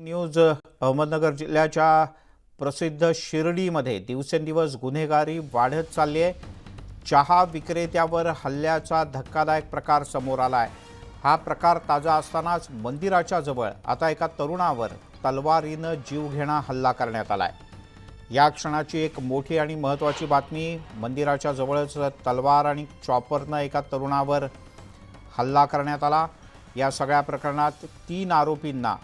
News Ahmednagar जिल्ह्याच्या प्रसिद्ध शिर्डीमध्ये दिवसेंदिवस गुन्हेगारी वाढत चालली आहे. चहा विक्रेत्यावर हल्ल्याचा धक्कादायक प्रकार समोर आला आहे हा प्रकार ताजा असतानाच मंदिराच्या जवळ आता एका तरुणावर तलवारीनं जीवघेणा हल्ला करण्यात आला आहे या क्षणाची एक मोठी आणि महत्त्वाची बातमी मंदिराच्या जवळच तलवार आणि चॉपरनं एका तरुणावर हल्ला करण्यात आला. या सगळ्या प्रकरणात तीन आरोपींना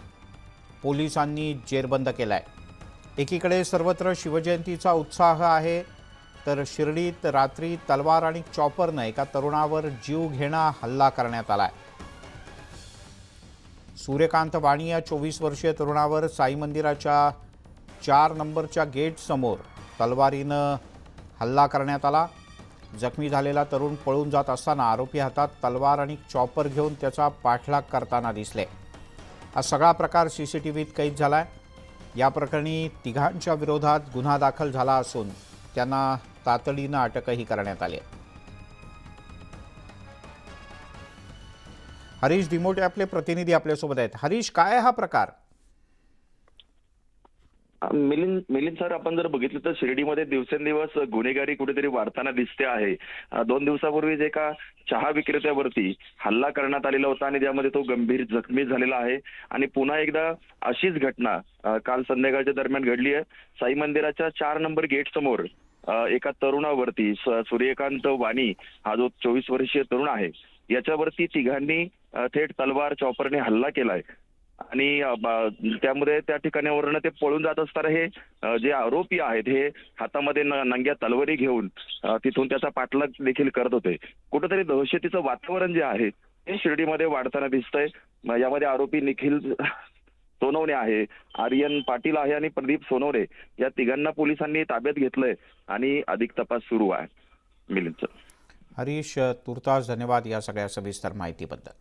पोलिसांनी जेरबंद केला आहे एकीकडे सर्वत्र शिवजयंतीचा उत्साह आहे तर शिर्डीत रात्री तलवार आणि चॉपरनं एका तरुणावर जीव घेणा हल्ला करण्यात आला आहे सूर्यकांत वाणी या चोवीस वर्षीय तरुणावर साई मंदिराच्या चार नंबरच्या गेटसमोर तलवारीनं हल्ला करण्यात आला. जखमी झालेला तरुण पळून जात असताना आरोपी हातात तलवार आणि चॉपर घेऊन त्याचा पाठलाग करताना दिसले. हा सगळा प्रकार सी सी टी व्हीत कैद झाला आहे या प्रकरणी तिघांच्या विरोधात गुन्हा दाखल झाला असून त्यांना तातडीनं अटकही करण्यात आली आहे. हरीश दिमोटे आपले प्रतिनिधी आपल्यासोबत आहेत. हरीश काय हा प्रकार? मिलिंद मिलिंद सर आपण जर बघितलं तर शिर्डीमध्ये दिवसेंदिवस गुन्हेगारी कुठेतरी वाढताना दिसते आहे. दोन दिवसापूर्वीच एका चहा विक्रेत्यावरती हल्ला करण्यात आलेला होता आणि त्यामध्ये तो गंभीर जखमी झालेला आहे. आणि पुन्हा एकदा अशीच घटना काल संध्याकाळच्या दरम्यान घडली आहे. साई मंदिराच्या चार नंबर गेट समोर एका तरुणावरती सूर्यकांत वाणी हा जो चोवीस वर्षीय तरुण आहे याच्यावरती तिघांनी थेट तलवार चॉपरने हल्ला केलाय. आणि त्यामुळे त्यामध्ये त्या ठिकाणावरनं ते पळून जात असताना हे जे आरोपी आहेत हे हातामध्ये नंग्या तलवारी घेऊन तिथून त्याचा पाठलाग देखील करत होते. कुठेतरी दहशतीचं वातावरण जे आहे हे शिर्डीमध्ये वाढताना दिसतंय. यामध्ये आरोपी निखिल सोनवणे आहे आर्यन पाटील आहे आणि प्रदीप सोनवणे. या तिघांना पोलिसांनी ताब्यात घेतलंय आणि अधिक तपास सुरू आहे. मिलिंद हरीश तुर्तास धन्यवाद या सगळ्या सविस्तर माहितीबद्दल.